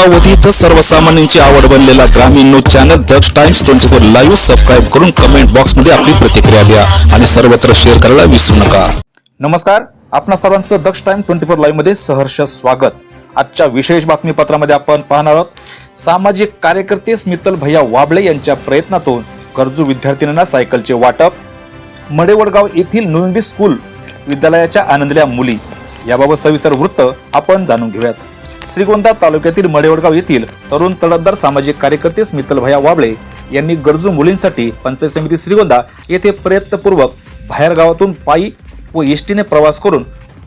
अल्पावधीत सर्वसामान्यांची आवड बनलेला ग्रामीण news channel Daksh times twenty four live subscribe करून कमेंट बॉक्समध्ये आपली प्रतिक्रिया द्या आणि सर्वत्र शेअर करायला विसरू नका. नमस्कार. आपणा सर्वांचं दक्ष टाइम ट्वेंटी फोर लाईव्हमध्ये सहर्ष स्वागत. आजच्या विशेष बातमीपत्रामध्ये आपण पाहणार आहोत सामाजिक कार्यकर्ते स्मितल भैया वाबळे यांच्या प्रयत्नातून गरजू विद्यार्थिनींना सायकलचे वाटप मडेवडगाव येथील न्यू स्कूल विद्यालयाच्या आनंदल्या मुली याबाबत सविस्तर वृत्त आपण जाणून घेऊयात. श्रीगोंदा तालुक्यातील मडेवडगाव येथील तरुण तडफदार सामाजिक कार्यकर्ते स्मितलभया वाबळे यांनी गरजू मुलींसाठी पंचायत समिती श्रीगोंदा येथे प्रयत्नपूर्वक बाहेर गावातून पायी व एसटीने प्रवास करून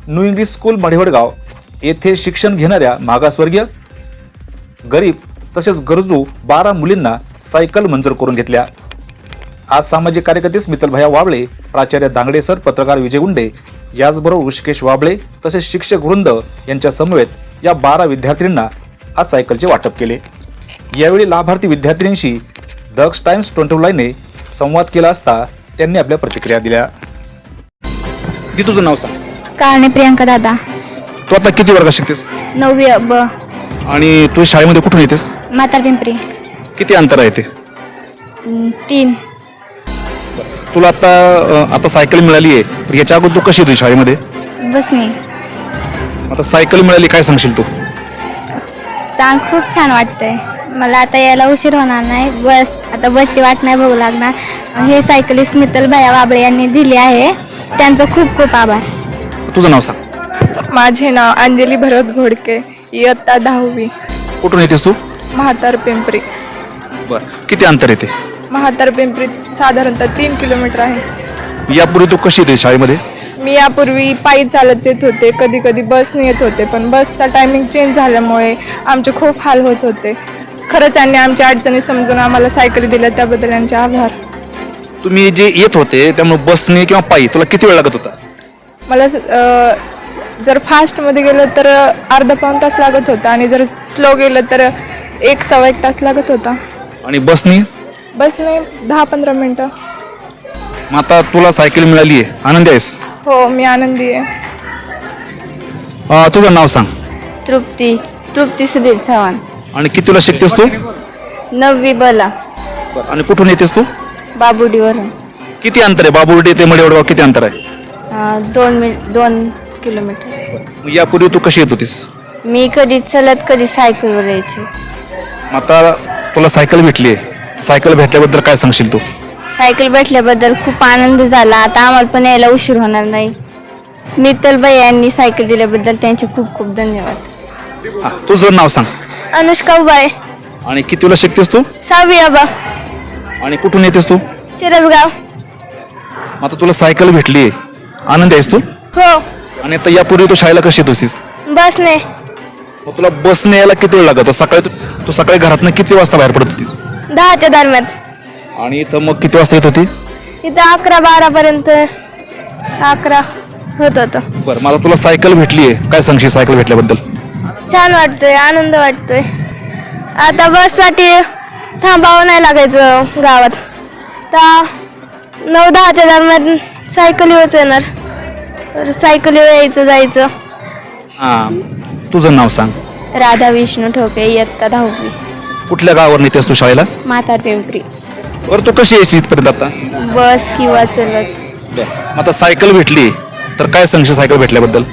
न्यू इंग्लिश स्कूल मढेवडगाव येथे शिक्षण घेणाऱ्या मागासवर्गीय गरीब तसेच गरजू बारा मुलींना सायकल मंजूर करून घेतल्या. आज सामाजिक कार्यकर्ते स्मितलभया वाबळे प्राचार्य दांगडे सर पत्रकार विजय गुंडे याचबरोबर ऋषिकेश वाबळे तसेच शिक्षक वृंद यांच्या समवेत या बारा विद्यार्थिनींना आज सायकलचे वाटप केले. यावेळी लाभार्थी विद्यार्थिनींशी दक्ष टाइम्स ट्वेंटी लाईनने संवाद केला असता त्यांनी आपल्या प्रतिक्रिया दिल्या. ती तुझं नाव सांग. कारणे प्रियांका दादा. तू आता किती वर्गात शिकतेस? नववी ब. आणि तू शाळेमध्ये कुठून येतेस? म्हातार पिंपरी. किती अंतर आहे ते? तीन. तुला आता अं, आता सायकल मिळाली आहे याच्या अगोदर तू कशी येते शाळेमध्ये? बसने. आता सायकल मिळाली काय सांगशील तू? चांग खूप छान वाटतंय. मला आता यायला उशीर होणार नाही. बस आता बसची वाट नाही बघू लागणार. हे सायकलिस्ट मित्तल भया वाबळे यांनी दिली आहे. त्यांचं खूप खूप आभार. तुझं नाव सांग. माझे नाव अंजली भरत घोडके. इयत्ता दहावी. कुठून येतेस तू? महातार पिंपरी. बर. किती अंतर येते महातार पिंपरी साधारणतः तीन किलोमीटर आहे. यापूर्वी तू कशी येते शाळेमध्ये? मी यापूर्वी पायी चालत येत होते कधी कधी बसने येत होते पण बसचा टायमिंग चेंज झाल्यामुळे आमचे खूप हाल होत होते. खरंच त्यांनी आमच्या अडचणी समजून आम्हाला सायकली दिल्या त्याबद्दल यांचे आभार. तुम्ही जे येत होते त्यामुळे बसने किंवा पायी तुला किती वेळ लागत होता? मला अ, जर फास्टमध्ये गेलं तर अर्धा पाऊण तास लागत होता आणि जर स्लो गेलं तर एक सव्वा एक तास लागत होता. आणि बसने बसने दहा पंधरा मिनटं. मग आता तुला सायकल मिळाली आहे आनंदी आहेस. हो मी आनंदी आहे. अं, तुझं नाव सांग. तृप्ती तृप्ती सुधीर चव्हाण. आणि कितीला शिकतेस तू? नववी बला. आणि कुठून येतेस तू? बाबुडीवरून. किती अंतर आहे? बाबुर्डी ते मडेवडगाव किती अंतर आहे? अं, दोन मिनिट दोन किलोमीटर. मग यापूर्वी तू कशी येत होतीस? मी कधी चलत कधी सायकलवर यायची. मग आता तुला सायकल भेटली आहे. सायकल भेटल्याबद्दल काय सांगशील तू? सायकल भेटल्याबद्दल खूप आनंद झाला. आता आम्हाला पण यायला उशीर होणार नाही. स्मितल बाई यांनी सायकल दिल्याबद्दल त्यांचे खूप खूप धन्यवाद. हा, तुझं नाव सांग. अनुष्का उबाळे. आणि कितीला शिकतेस तू? सहावी आबा. आणि कुठून येतेस तू? शिरसगाव. मग आता तुला सायकल भेटली आहे आनंदी आहेस तू? हो. आणि आता यापूर्वी तू शाळेला कशी येत होतीस? बसने. मग तुला बसने यायला किती वेळ लागत होता? सकाळी तू तू सकाळी घरातनं किती वाजता बाहेर पडत होतीस? दहाच्या दरम्यान. आणि इथं मग किती वाजता येत होती? इथं अकरा बारा पर्यंत अकरा होत होतं. बरं मला तुला सायकल भेटली आहे काय सांगशील सायकल भेटल्याबद्दल? छान वाटतोय आनंद वाटतोय. आता बससाठी थांबावं नाही लागायचं गावात. तर नऊ दहाच्या दरम्यान सायकलीवरच येणार. तर सायकलीवर यायचं जायचं. हां. तुझं नाव सांग. राधा विष्णू ठोके इयत्ता दहावी. कुठल्या गावावर नेतेस तू शाळेला? म्हातार पिंपरी. बरं तू कशी यायची इथपर्यंत आता? बस किंवा चलत. मग आता सायकल भेटली तर काय सांगशील सायकल भेटल्याबद्दल?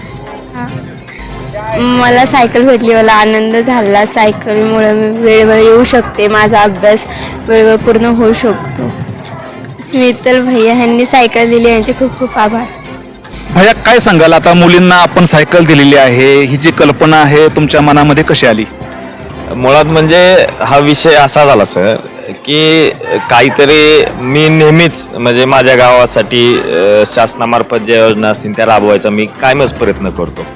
मला सायकल भेटली मला आनंद झाला. सायकलमुळे मी वेळेवर येऊ शकते माझा अभ्यास वेळेवर पूर्ण होऊ शकतो. स- स्मितल भैया यांनी सायकल दिली यांचे खूप खूप आभार. भैया काय सांगाल? आता मुलींना आपण सायकल दिलेली आहे ही जी कल्पना आहे तुमच्या मनामध्ये कशी आली? मुळात म्हणजे हा विषय असा झाला सर. की काहीतरी मी नेहमीच म्हणजे माझ्या गावासाठी अ, शासनामार्फत ज्या योजना असतील त्या राबवायचा मी कायमच प्रयत्न करतो.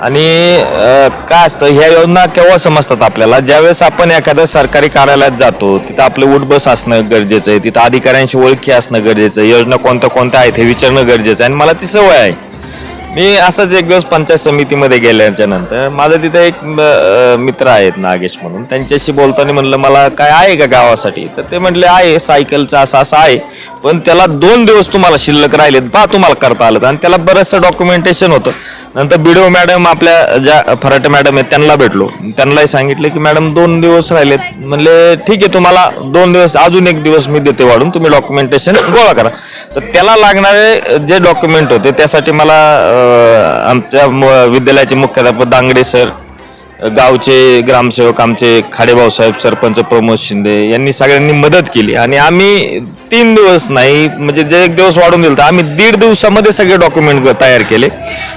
आणि अ, काय असतं ह्या योजना केव्हा समजतात आपल्याला? ज्यावेळेस आपण एखाद्या सरकारी कार्यालयात जातो तिथं आपलं उठ बस असणं गरजेचं आहे तिथं अधिकाऱ्यांशी ओळखी असणं गरजेचं आहे योजना कोणत्या कोणत्या आहेत हे विचारणं गरजेचं आहे आणि मला ती सवय आहे. मी असंच एक दिवस पंचायत समितीमध्ये गेल्याच्यानंतर माझं तिथे एक मित्र आहेत नागेश म्हणून. त्यांच्याशी बोलताना म्हणलं मला काय आहे का गावासाठी? तर ते म्हणले आहे सायकलचं असं असं आहे. पण त्याला दोन दिवस तुम्हाला शिल्लक राहिलेत. बा तुम्हाला करता आलं आणि त्याला बरंचसं डॉक्युमेंटेशन होतं. नंतर बिडो मॅडम आपल्या ज्या फराटे मॅडम आहेत त्यांना भेटलो. त्यांनाही सांगितले की मॅडम दोन दिवस राहिलेत. म्हणले ठीक आहे तुम्हाला दोन दिवस अजून एक दिवस मी देते वाढून. तुम्ही डॉक्युमेंटेशन गोळा करा. तर त्याला लागणारे जे डॉक्युमेंट होते त्यासाठी मला आमच्या म- विद्यालयाचे मुख्याध्यापक दांगडे सर गावचे ग्रामसेवक आमचे खाडेभाऊ साहेब सरपंच प्रमोद शिंदे यांनी सगळ्यांनी मदत केली. आणि आम्ही तीन दिवस नाही म्हणजे जे एक दिवस वाढून दिलं तर आम्ही दीड दिवसामध्ये सगळे डॉक्युमेंट तयार केले.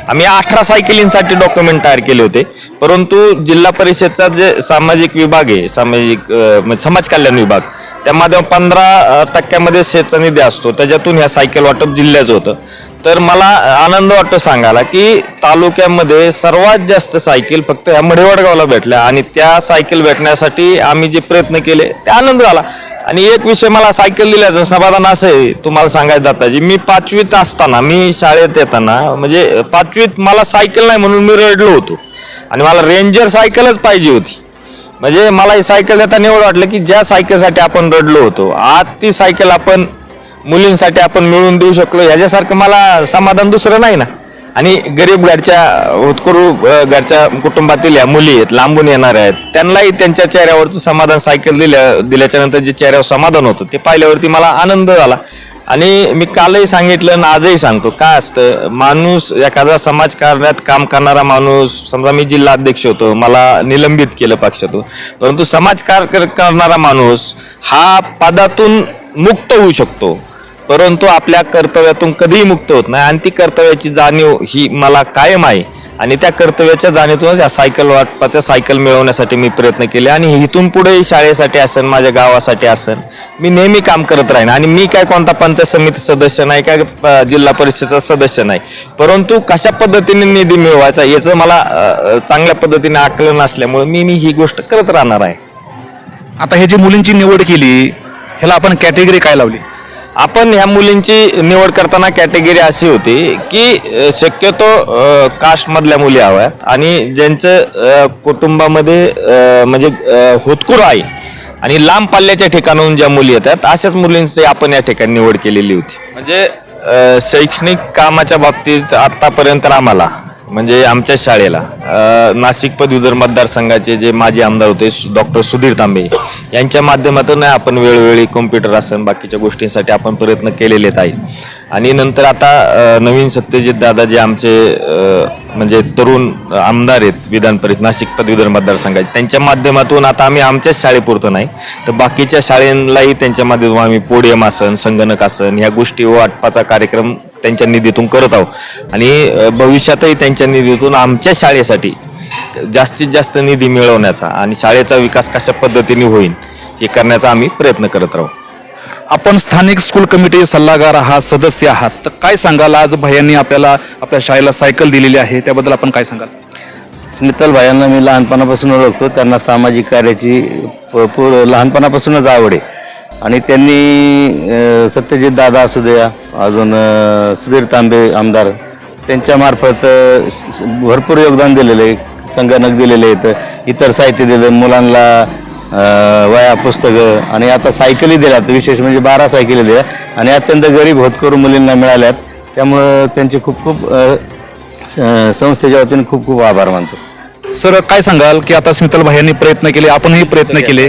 आम्ही अठरा सायकलींसाठी डॉक्युमेंट तयार केले होते. परंतु जिल्हा परिषदचा जे सामाजिक विभाग आहे सामाजिक म्हणजे समाज कल्याण विभाग त्यामध्ये पंधरा टक्क्यामध्ये शेतचा निधी असतो. त्याच्यातून ह्या सायकल वाटप जिल्ह्याचं होतं. तर मला आनंद वाटतो सांगायला की तालुक्यामध्ये सर्वात जास्त सायकल फक्त ह्या मढेवडगावला भेटल्या आणि त्या सायकल भेटण्यासाठी आम्ही जे प्रयत्न केले ते आनंद झाला. आणि एक विषय मला सायकल दिल्याचं समाधान असं आहे तुम्हाला सांगायचं दाताजी. मी पाचवीत असताना मी शाळेत येताना म्हणजे पाचवीत मला सायकल नाही म्हणून मी रडलो होतो. आणि मला रेंजर सायकलच पाहिजे होती. म्हणजे मला ही सायकल देताना एवढं वाटलं की ज्या सायकलसाठी आपण रडलो होतो आज ती सायकल आपण मुलींसाठी आपण मिळवून देऊ शकलो ह्याच्यासारखं मला समाधान दुसरं नाही ना. आणि गरीब घरच्या होतकरू घरच्या कुटुंबातील या मुली आहेत लांबून येणार आहेत त्यांनाही त्यांच्या चेहऱ्यावरचं समाधान सायकल दिल्या दिल्याच्यानंतर जे चेहऱ्यावर समाधान होतं ते पाहिल्यावरती मला आनंद झाला. आणि मी कालही सांगितलं आणि आजही सांगतो. काय असतं माणूस एखादा समाजकारणात काम करणारा माणूस समजा मी जिल्हा अध्यक्ष होतो मला निलंबित केलं पक्षातून. परंतु समाजकार कर- करणारा माणूस हा पदातून मुक्त होऊ शकतो. परंतु आपल्या कर्तव्यातून कधीही मुक्त होत नाही. आणि ती कर्तव्याची जाणीव ही मला कायम आहे. आणि त्या कर्तव्याच्या जाणीतूनच या सायकल वाटपाच्या सायकल मिळवण्यासाठी मी प्रयत्न केले आणि इथून पुढे शाळेसाठी असेल माझ्या गावासाठी असेल मी नेहमी काम करत राहीन. आणि मी काय कोणता पंचायत समिती सदस्य नाही काय जिल्हा परिषदेचा सदस्य नाही. परंतु कशा पद्धतीने निधी मिळवायचा याचं मला चांगल्या पद्धतीने आकलन असल्यामुळे मी मी ही गोष्ट करत राहणार आहे. आता हे मुलींची निवड केली ह्याला आपण कॅटेगरी काय लावली? आपण ह्या मुलींची निवड करताना कॅटेगरी अशी होती की शक्यतो कास्टमधल्या मुली हव्यात आणि ज्यांचं कुटुंबामध्ये म्हणजे अ, होतकुर आहे आणि लांब पल्ल्याच्या ठिकाणाहून ज्या मुली येतात अशाच मुलींची आपण या ठिकाणी निवड केलेली होती. म्हणजे शैक्षणिक कामाच्या बाबतीत आत्तापर्यंत आम्हाला म्हणजे आमच्या शाळेला. अ, नाशिक पदवीधर मतदारसंघाचे जे माजी आमदार होते डॉक्टर सुधीर तांबे यांच्या माध्यमातून आपण वेळोवेळी कॉम्प्युटर असन बाकीच्या गोष्टींसाठी आपण प्रयत्न केलेले आहेत. आणि नंतर आता अ, नवीन सत्यजित दादा जे आमचे अ, म्हणजे तरुण आमदार आहेत विधान परिषद नाशिक पदवीधर मतदारसंघाचे. त्यांच्या माध्यमातून आता आम्ही आमच्याच शाळेपुरतं नाही तर बाकीच्या शाळेलाही त्यांच्या माध्यमातून आम्ही पोडियम आसन संगणक आसन ह्या गोष्टी वाटपाचा कार्यक्रम त्यांच्या निधीतून करत आहोत. आणि भविष्यातही त्यांच्या निधीतून आमच्या शाळेसाठी जास्तीत जास्त निधी मिळवण्याचा आणि शाळेचा विकास कशा पद्धतीने होईल हे करण्याचा आम्ही प्रयत्न करत राहू. आपण स्थानिक स्कूल कमिटी सल्लागार आहात सदस्य आहात. तर काय सांगाल? आज भैयांनी आपल्याला आपल्या शाळेला सायकल दिलेली आहे. त्याबद्दल आपण काय सांगाल? स्मितल भायांना मी लहानपणापासून ओळखतो. त्यांना सामाजिक कार्याची प- पूर लहानपणापासूनच आवड आहे. आणि त्यांनी सत्यजित दादा असू द्या अजून सुधीर तांबे आमदार त्यांच्यामार्फत भरपूर योगदान दिलेलं आहे संगणक दिलेले आहेत इतर साहित्य दिलं मुलांना वया पुस्तकं आणि आता सायकली दिल्यात विशेष म्हणजे बारा सायकली दिल्या आणि अत्यंत गरीब होतकरू मुलींना मिळाल्यात. त्यामुळं त्यांचे खूप खूप संस्थेच्या वतीने खूप खूप आभार मानतो. सर काय सांगाल की आता स्मितल यांनी प्रयत्न केले आपणही प्रयत्न केले.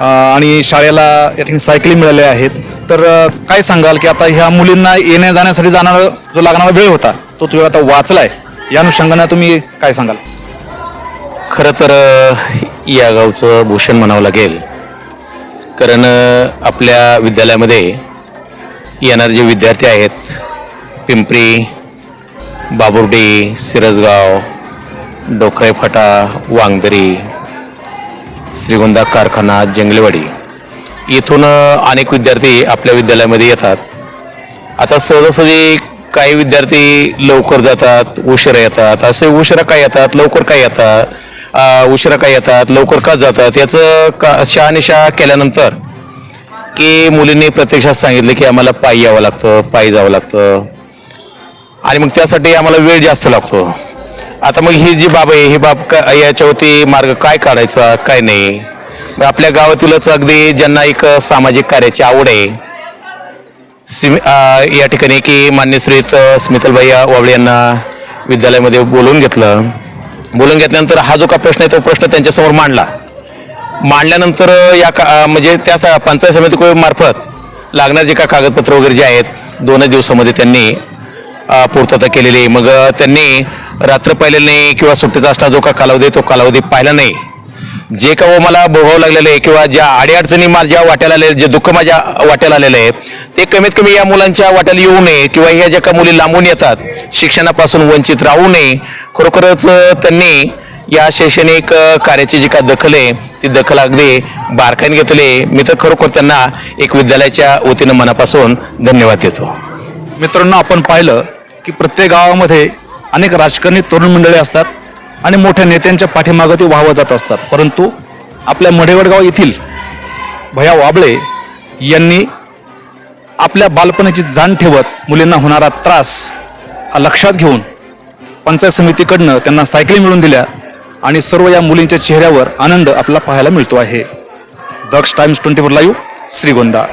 आणि शाळेला या ठिकाणी सायकली मिळाल्या आहेत. तर काय सांगाल की आता ह्या मुलींना येण्या जाण्यासाठी जाणारा जो लागणारा वेळ होता तो तुम्ही आता वाचलाय. या अनुषंगाने तुम्ही काय सांगाल? खरं तर या गावचं भूषण म्हणावं लागेल. कारण आपल्या विद्यालयामध्ये येणारे जे विद्यार्थी आहेत पिंपरी बाबुर्डी सिरसगाव डोखरे फाटा वांगदरी श्रीगोंदा कारखाना जंगलेवाडी. इथून अनेक विद्यार्थी आपल्या विद्यालयामध्ये येतात. आता सहजासहजी काही विद्यार्थी लवकर जातात उशिरा येतात. असे उशिरा काय येतात लवकर काय येतात उशिरा काय येतात लवकर का जातात याचं का शहानिशा केल्यानंतर की मुलींनी प्रत्यक्षात सांगितलं की आम्हाला पायी यावं लागतं पायी जावं लागतं. आणि मग त्यासाठी आम्हाला वेळ जास्त लागतो. आता मग ही जी बाब आहे ही बाब का याच्यावरती मार्ग काय काढायचा काय नाही? मग आपल्या गावातीलच अगदी ज्यांना एक सामाजिक कार्याची आवड आहे सिम या ठिकाणी की मान्य श्रीत स्मितलबाई वावळे यांना विद्यालयामध्ये बोलवून घेतलं. बोलून घेतल्यानंतर हा जो का प्रश्न आहे तो प्रश्न त्यांच्यासमोर मांडला. मांडल्यानंतर या का म्हणजे त्या स- पंचायत समिती मार्फत लागणारे जे का कागदपत्र वगैरे जे आहेत दोनच दिवसामध्ये त्यांनी पूर्तता केलेली आहे. मग त्यांनी रात्र पाहिलेली नाही किंवा सुट्टीचा असता जो का कालावधी तो कालावधी पाहिला नाही जे का व मला भोगावं लागलेलं आहे किंवा ज्या अडीअडचणी माझ्या वाट्याला आलेले जे दुःख माझ्या वाट्याला आलेलं आहे ते कमीत कमी या मुलांच्या वाट्याला येऊ नये किंवा ह्या ज्या का मुली लांबून येतात शिक्षणापासून वंचित राहू नये खरोखरच त्यांनी या शैक्षणिक कार्याची जी का दखल आहे ती दखल अगदी बारकाईने घेतली आहे. मी तर खरोखर त्यांना एक विद्यालयाच्या वतीनं मनापासून धन्यवाद देतो मित्रांनो आपण पाहिलं की प्रत्येक गावामध्ये अनेक राजकारणी तरुण मंडळी असतात आणि मोठ्या नेत्यांच्या पाठीमागं ते वाहवत जात असतात. परंतु आपल्या मडेवडगाव येथील भया वाबळे यांनी आपल्या बालपणाची जाण ठेवत मुलींना होणारा त्रास हा लक्षात घेऊन पंचायत समितीकडनं त्यांना सायकली मिळवून दिल्या आणि सर्व या मुलींच्या चेहऱ्यावर आनंद आपला पाहायला मिळतो आहे. Daksh times twenty four live Shrigonda.